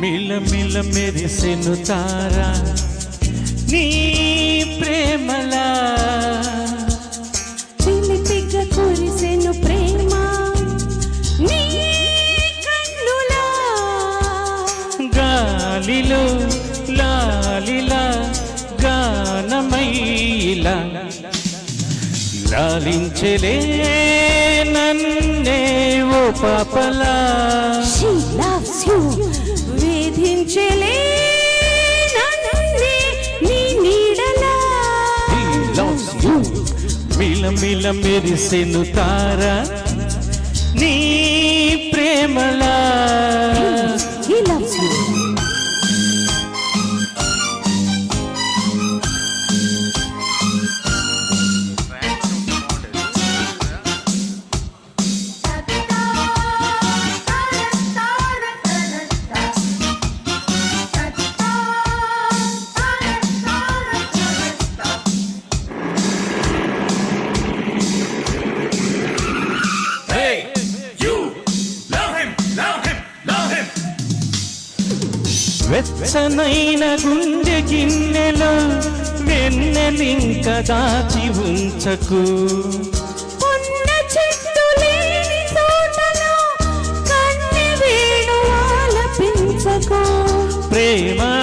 మిల మిల మెరిసెను తారా నీ ప్రేమలా చిలిపిగ కురిసెను ప్రేమ నీ కన్నులా। గాలిలో లాలిలా గానమైలా లాలించలే నన్నే ఓ పాపలా। మిల మెరిసెను తారా నీ ప్రేమలా. వెచ్చనైన గుండె గిన్నెలో వెన్నెలింక దాచి ఉంచకు. ప్రేమ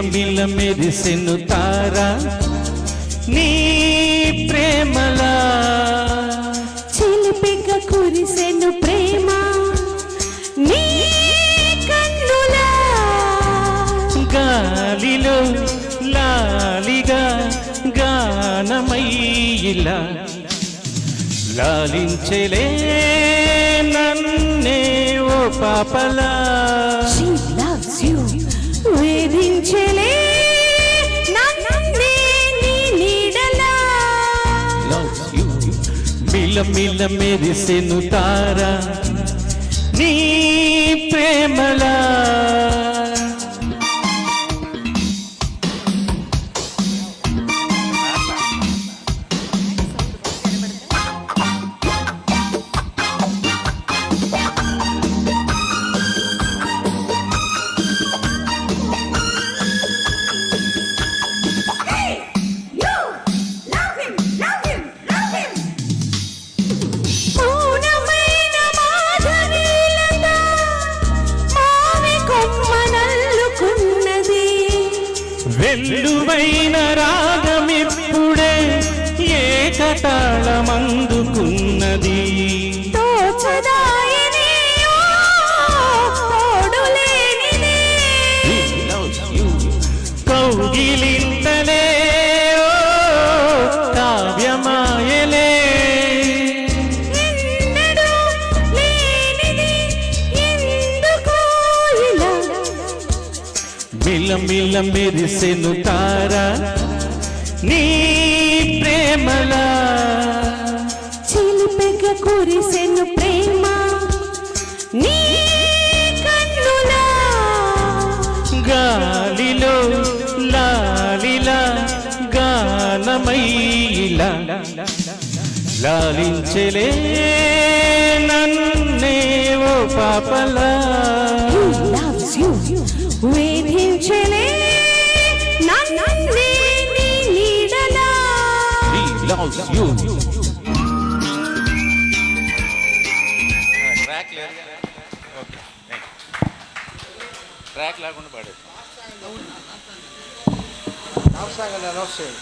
మిల మిల మెరిసెను తారా నీ ప్రేమలా. చిలిపిగ కురిసెను ప్రేమ నీ కన్నులా. గాలిలో లాలిగా గానమయ్యిలా. లాలించలే నన్నే ఓ పాపలా. మిల మిల మెరిసెను తారా నీ ప్రేమలా వెల్లువైన రాగమిప్పుడే ఏకతాళమందుకున్నది. తోచదాయనే మిల మెరిసెను తారా నీ ప్రేమలా. చిలిపెగ కురిసెను ప్రేమ నీ కన్నులా. గాలిలో లాలిలా గానమైలా లాలించలే నన్నే ఓ పాపలా. వేధించలే He you. ట్రాక్ లేదు ఓకే ట్రాక్ లేకుండా పాడేది అవసరంగా నేను వస్తాను